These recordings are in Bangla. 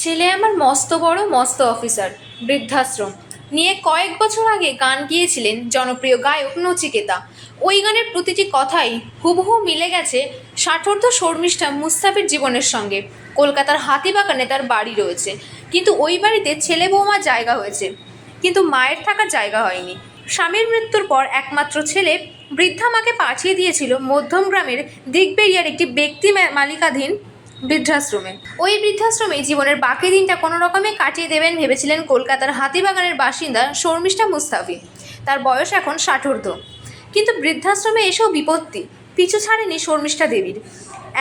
ছেলে আমার মস্ত বড়, মস্ত অফিসার, বৃদ্ধাশ্রম। নিয়ে কয়েক বছর আগে গান গিয়েছিলেন জনপ্রিয় গায়ক নচিকেতা। ওই গানের প্রতিটি কথাই হুবহু মিলে গেছে ষাটোর্ধ শর্মিষ্ঠা মুস্তাফির জীবনের সঙ্গে। কলকাতার হাতিবাগানে তার বাড়ি রয়েছে। কিন্তু ওই বাড়িতে ছেলে বৌমার জায়গা হয়েছে। কিন্তু মায়ের থাকার জায়গা হয়নি। স্বামীর মৃত্যুর পর একমাত্র ছেলে বৃদ্ধা মাকে পাঠিয়ে দিয়েছিল মধ্যম গ্রামের দিগবেরিয়ার একটি ব্যক্তি মালিকাধীন বৃদ্ধাশ্রমে। ওই বৃদ্ধাশ্রমে জীবনের বাকি দিনটা কোনো রকমে কাটিয়ে দেবেন ভেবেছিলেন কলকাতার হাতিবাগানের বাসিন্দা শর্মিষ্ঠা মুস্তাফি। তার বয়স এখন ষাটোর্ধ। কিন্তু বৃদ্ধাশ্রমে এসেও বিপত্তি, পিছু ছাড়েনি শর্মিষ্ঠা দেবীর।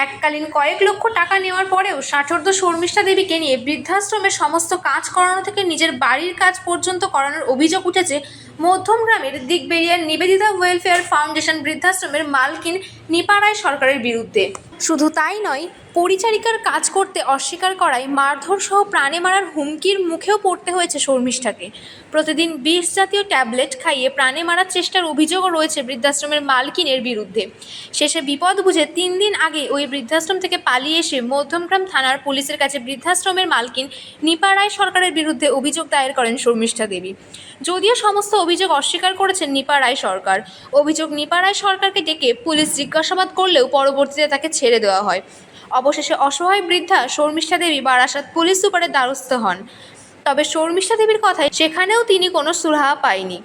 এককালীন কয়েক লক্ষ টাকা নেওয়ার পরেও ষাটোর্ধ শর্মিষ্ঠা দেবীকে নিয়ে বৃদ্ধাশ্রমের সমস্ত কাজ করানো থেকে নিজের বাড়ির কাজ পর্যন্ত করানোর অভিযোগ উঠেছে মধ্যম গ্রামের দিগবেরিয়ার নিবেদিতা ওয়েলফেয়ার ফাউন্ডেশন বৃদ্ধাশ্রমের মালকিন নিপারায় সরকারের বিরুদ্ধে। শুধু তাই নয়, পরিচারিকার কাজ করতে অস্বীকার করায় মারধর সহ প্রাণে মারার হুমকির মুখেও পড়তে হয়েছে শর্মিষ্ঠাকে। প্রতিদিন বিষ জাতীয় ট্যাবলেট খাইয়ে প্রাণে মারার চেষ্টার অভিযোগও রয়েছে বৃদ্ধাশ্রমের মালকিনের বিরুদ্ধে। শেষে বিপদ বুঝে তিন দিন আগে ওই বৃদ্ধাশ্রম থেকে পালিয়ে এসে মধ্যমগ্রাম থানার পুলিশের কাছে বৃদ্ধাশ্রমের মালকিন নিপা রায় সরকারের বিরুদ্ধে অভিযোগ দায়ের করেন শর্মিষ্ঠা দেবী। যদিও সমস্ত অভিযোগ অস্বীকার করেছেন নিপা রায় সরকার। অভিযোগ নিপা রায় সরকারকে ডেকে পুলিশ জিজ্ঞাসাবাদ করলেও পরবর্তীতে তাকে ছেড়ে দেওয়া হয়। অবশেষে অসহায় বৃদ্ধা শর্মিষ্ঠা দেবী বারাসাত পুলিশ সুপারের দ্বারস্থ হন। তবে শর্মিষ্ঠা দেবীর কথায় সেখানেও তিনি কোনো সুরাহা পায়নি।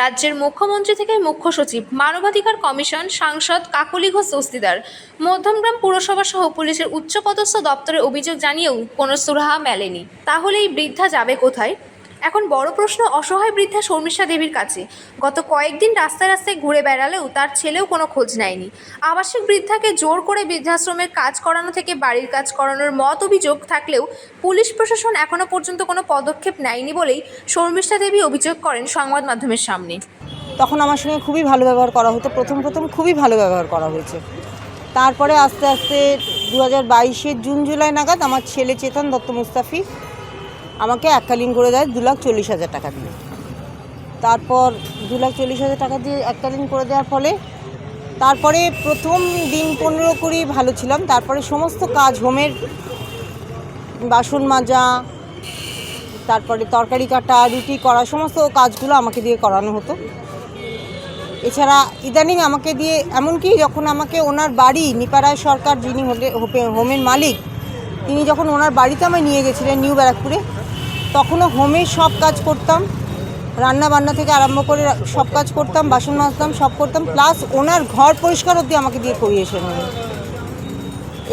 রাজ্যের মুখ্যমন্ত্রী থেকে মুখ্য সচিব, মানবাধিকার কমিশন সাংসদ কাকলি ঘোষ দস্তিদার মধ্যমগ্রাম পুরসভা সহ পুলিশের উচ্চপদস্থ দপ্তরে অভিযোগ জানিয়েও কোনো সুরাহা মেলেনি। তাহলে এই বৃদ্ধা যাবে কোথায়? এখন বড় প্রশ্ন, অসহায় বৃদ্ধা শর্মিষ্ঠা দেবীর কাছে। গত কয়েকদিন রাস্তায় রাস্তায় ঘুরে বেড়ালেও তার ছেলেও কোনো খোঁজ নেয়নি। আবাসিক বৃদ্ধাকে জোর করে বৃদ্ধাশ্রমের কাজ করানো থেকে বাড়ির কাজ করানোর মত অভিযোগ থাকলেও পুলিশ প্রশাসন এখনও পর্যন্ত কোনো পদক্ষেপ নেয়নি বলেই শর্মিষ্ঠা দেবী অভিযোগ করেন সংবাদ মাধ্যমের সামনে। তখন আমার সঙ্গে খুবই ভালো ব্যবহার করা হতো। প্রথম প্রথম খুবই ভালো ব্যবহার করা হয়েছে। তারপরে আস্তে আস্তে দু হাজার বাইশের জুন, জুলাই নাগাদ আমার ছেলে চেতন দত্ত মুস্তাফি আমাকে এককালীন করে দেয় দু লাখ চল্লিশ হাজার টাকা দিয়ে। তারপর দু লাখ চল্লিশ হাজার টাকা দিয়ে এককালীন করে দেওয়ার ফলে তারপরে প্রথম দিন পনেরো কুড়ি ভালো ছিলাম, তারপরে সমস্ত কাজ হোমের বাসন মাজা, তারপরে তরকারি কাটা, রুটি করা, সমস্ত কাজগুলো আমাকে দিয়ে করানো হতো। এছাড়া ইদানিং আমাকে দিয়ে, এমনকি যখন আমাকে ওনার বাড়ি, নিপাড়ায় সরকার যিনি হোটে- হোপে- হোমের মালিক, তিনি যখন ওনার বাড়িতে আমায় নিয়ে গেছিলেন নিউ ব্যারাকপুরে তখনও হোমের সব কাজ করতাম। রান্না বান্না থেকে আরম্ভ করে সব কাজ করতাম, বাসন মাজতাম, সব করতাম। প্লাস ওনার ঘর পরিষ্কার অবধি আমাকে দিয়ে করিয়েছেন উনি।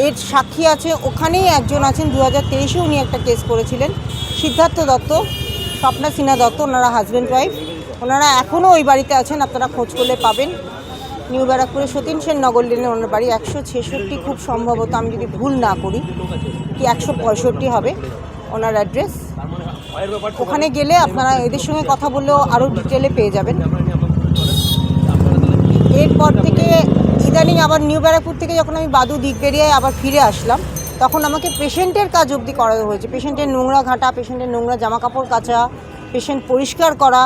এর সাক্ষী আছে, ওখানেই একজন আছেন দু হাজার তেইশে উনি একটা কেস করেছিলেন। সিদ্ধার্থ দত্ত, স্বপ্না সিনহা দত্ত, ওনারা হাজব্যান্ড ওয়াইফ ওনারা এখনও ওই বাড়িতে আছেন, আপনারা খোঁজ করলে পাবেন। নিউ ব্যারাকপুরে সতীন সেন নগর লেনে ওনার বাড়ি একশো ছেষট্টি, খুব সম্ভবত আমি যদি ভুল না করি, কি একশো পঁয়ষট্টি হবে ওনার অ্যাড্রেস ওখানে গেলে আপনারা এদের সঙ্গে কথা বললেও আরও ডিটেলে পেয়ে যাবেন। এরপর থেকে ইদানিং আবার নিউ ব্যারাকপুর থেকে যখন আমি বাদু দিগবেরিয়ায় আবার ফিরে আসলাম তখন আমাকে পেশেন্টের কাজ অবধি করা হয়েছে। পেশেন্টের নোংরা ঘাটা পেশেন্টের নোংরা জামা কাপড় কাচা পেশেন্ট পরিষ্কার করা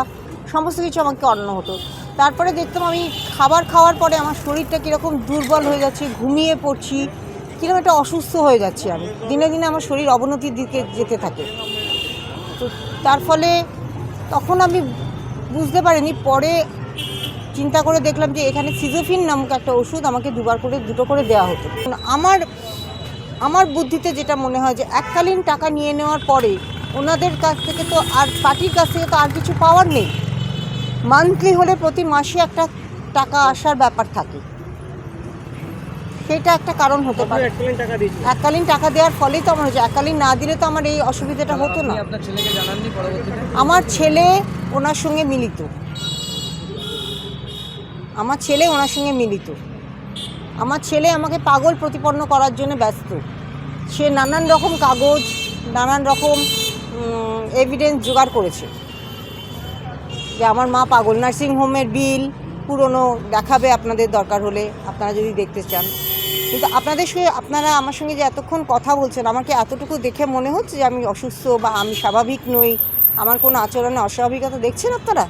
সমস্ত কিছু আমাকে করানো হতো। তারপরে দেখতাম আমি খাবার খাওয়ার পরে আমার শরীরটা কীরকম দুর্বল হয়ে যাচ্ছে ঘুমিয়ে পড়ছি কীরকম একটা অসুস্থ হয়ে যাচ্ছি আমি। দিনে দিনে আমার শরীর অবনতির দিকে যেতে থাকে। তার ফলে তখন আমি বুঝতে পারিনি, পরে চিন্তা করে দেখলাম যে এখানে সিজোফিন নামক একটা ওষুধ আমাকে দুবার করে, দুটো করে দেওয়া হতো। আমার আমার বুদ্ধিতে যেটা মনে হয় যে এককালীন টাকা নিয়ে নেওয়ার পরে ওনাদের কাছ থেকে তো আর, পার্টির কাছ থেকে তো আর কিছু পাওয়ার নেই। মান্থলি হলে প্রতি মাসে একটা টাকা আসার ব্যাপার থাকে। সেটা একটা কারণ হতে পারে। এককালীন টাকা দেওয়ার ফলেই তো আমার হয়েছে। এককালীন না দিলে তো আমার এই অসুবিধাটা হতো না। আমার ছেলে ওনার সঙ্গে মিলিত। আমার ছেলে ওনার সঙ্গে মিলিত। আমার ছেলে আমাকে পাগল প্রতিপন্ন করার জন্য ব্যস্ত। সে নানান রকম কাগজ নানান রকম এভিডেন্স জোগাড় করেছে। যে আমার মা পাগল নার্সিং হোমের বিল পুরনো দেখাবে আপনাদের দরকার হলে। আপনারা যদি দেখতে চান। কিন্তু আপনাদের সঙ্গে, আপনারা আমার সঙ্গে যে এতক্ষণ কথা বলছেন, আমাকে এতটুকু দেখে মনে হচ্ছে যে আমি অসুস্থ বা আমি স্বাভাবিক নই? আমার কোনো আচরণে অস্বাভাবিকতা দেখছেন আপনারা?